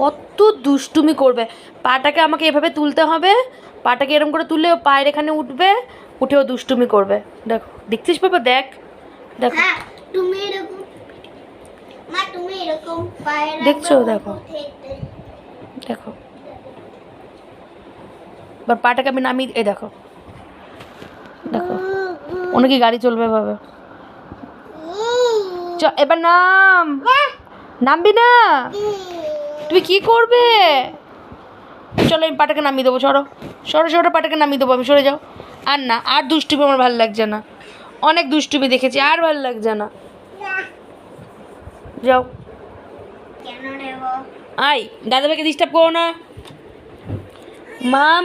কত দুষ্টুমি করবে। পাটাকে আমাকে এভাবে তুলতে হবে। পাটাকে এরকম করে তুললে পায়ের এখানে উঠবে উঠেও দুষ্টুমি করবে। দেখো দেখছিস বাবা দেখ। দেখো। হ্যাঁ তুমি এরকম মা তুমি এরকম পায়ের দেখছ? দেখো। দেখো। এবার পাটাকে আমি নামিয়ে এই দেখো। দেখো। কি গাড়ি চলবে এভাবে। চ এবার নাম। নামবি না। তুমি কি করবে? চলো আমি পাটাকে নামিয়ে দেবো সরো। সরো সরো পাটাকে নামিয়ে দেবো আমি সরে যাও। আর না আর দুষ্টুমি আমার ভালো লাগছে না। অনেক দুষ্টুমি দেখেছি আর ভালো লাগছে না। যাও। আই দাদা ভাইকে ডিস্টার্ব করো না। মাম।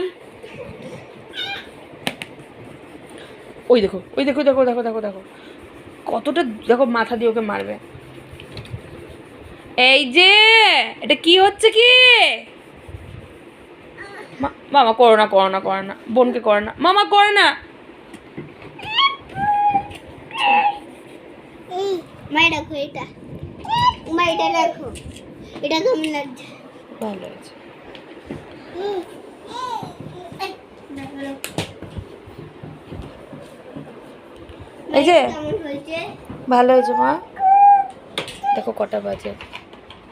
ওই দেখো ওই দেখো দেখো দেখো দেখো দেখো। কতটা দেখো মাথা দিয়ে ওকে মারবে। এই যে এটা কি হচ্ছে কি? মামা করো না করো না করো না। বোনকে করে না। মামা করে না। এই এটা। এটা দেখো। এটা কেমন লাগছে? ভালো হয়েছে। এই, দেখো, দেখো। এই যে ভালো হয়েছে মা? দেখো কটা বাজে।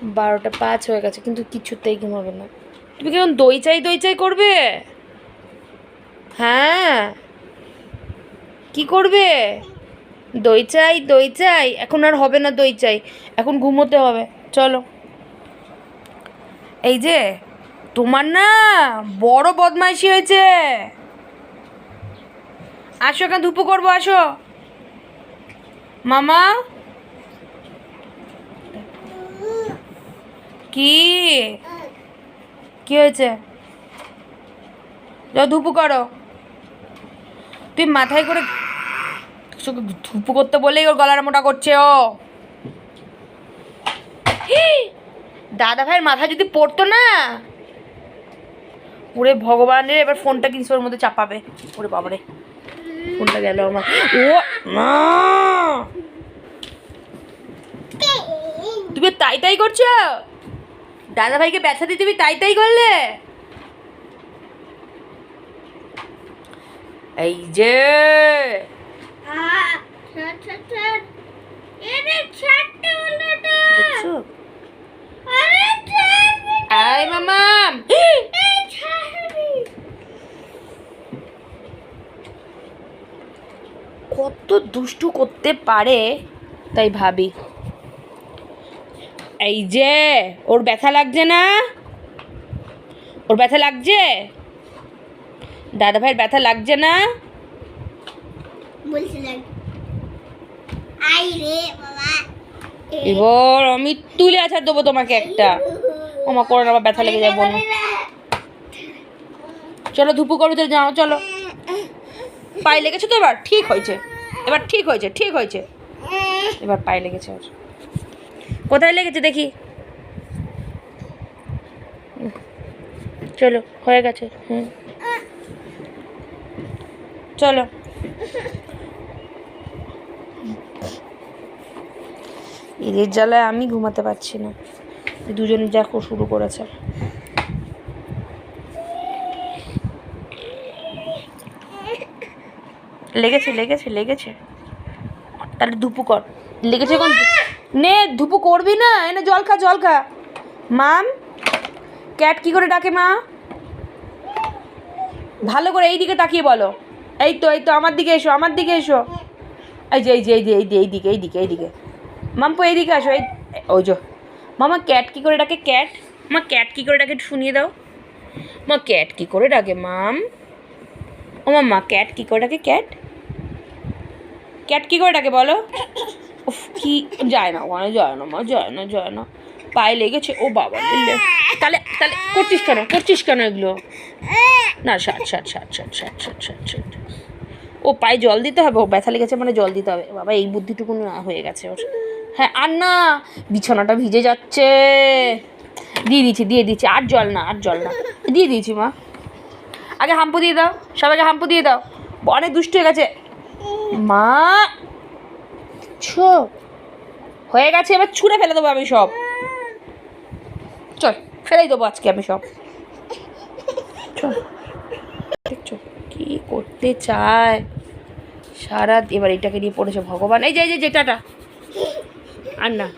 বারোটা পাঁচ হয়ে গেছে, কিন্তু কিছুতেই ঘুমাবে না। তুমি কেমন দই চাই দই চাই করবে? হ্যাঁ। কি করবে? দই চাই দই চাই, এখন আর হবে না দই চাই, এখন ঘুমোতে হবে, চলো। এই যে, তোমার না বড় বদমাইশি হয়েছে। আসো এখানে ধুপো করব, আসো। মামা কি? কি হয়েছে? যাও ধুপু করো। তুই মাথায় করে ধুপু করতে বলেই ওর গলার মোটা করছে ও! দাদা ভাইয়ের মাথা যদি পড়তো না? ওরে ভগবানের এবার ফোনটা কিছু ওর মধ্যে চাপাবে। ওরে বাবারে ফোনটা গেল আমার। ও মা তুমি তাই তাই করছ? দাদা ভাইকে ব্যথা দিয়ে তাই তাই করলে? এই যে। আই কত দুষ্টু করতে পারে তাই ভাবি। এই যে ওর ব্যথা লাগছে না? ওর ব্যথা লাগছে? দাদা ভাইয়ের ব্যথা লাগছে না? এবার আমি তুলে আছাড় দেবো তোমাকে একটা। ওমা করে না আবার ব্যথা লেগে যাব না চলো ধুপু করো তো যাও চলো। পায়ে লেগেছে তো এবার? ঠিক হয়েছে। এবার ঠিক হয়েছে ঠিক হয়েছে। এবার পায়ে লেগেছে ওর। কোথায় লেগেছে দেখি? চলো, হয়ে গেছে, হুম। চলো। এদের জ্বালায় আমি ঘুমাতে পারছি না। দুজন দেখো শুরু করেছে। লেগেছে লেগেছে লেগেছে। তাহলে ধুপু কর। লেগেছে কোন নে, ধুপু করবি না? এনে জল খা জল খা। মাম, ক্যাট কি করে ডাকে মা? ভালো করে এই দিকে তাকিয়ে বলো। এই তো এই তো, আমার দিকে এসো, আমার দিকে এসো। এই যে এই যে এই যে এই যে, এই দিকে এই দিকে এই দিকে। মাম্পু এই দিকে আসো, এই, ওই যো। মামা, ক্যাট কি করে ডাকে? ক্যাট? মা, ক্যাট কি করে ডাকে শুনিয়ে দাও। মা, ক্যাট কি করে ডাকে, মাম? ও মাম্মা, ক্যাট কি করে ডাকে? ক্যাট? ক্যাট কি করে ডাকে বলো? উফ, কি, যায় না ওখানে যায় না, মা, যায় না যায় না। পায়ে লেগেছে, ও বাবা দিলে তাহলে তাহলে করছিস কেন? করছিস কেন এগুলো? না ষাট ষাট ষাট ষাট ষাট ষাট ষাট ষাট ও পায়ে জল দিতে হবে, ও ব্যথা লেগেছে মানে জল দিতে হবে। বাবা, এই বুদ্ধিটুকু হয়ে গেছে ওর। হ্যাঁ আর না বিছানাটা ভিজে যাচ্ছে। দিয়ে দিচ্ছি দিয়ে দিচ্ছি আর জল না, আর জল না। দিয়ে দিয়েছি, মা। আগে হাম্পু দিয়ে দাও, সবাইকে হাম্পু দিয়ে দাও। অনেক দুষ্ট হয়ে গেছে। মা! ছো। হয়ে গেছে এবার ছুঁড়ে ফেলে দেবো আমি সব। চল ফেলেই দেবো আজকে আমি সব। চল দেখছ কি করতে চায়? সারা এবার এটাকে নিয়ে পড়েছে ভগবান। এই যে এই যে যেটাটা আর না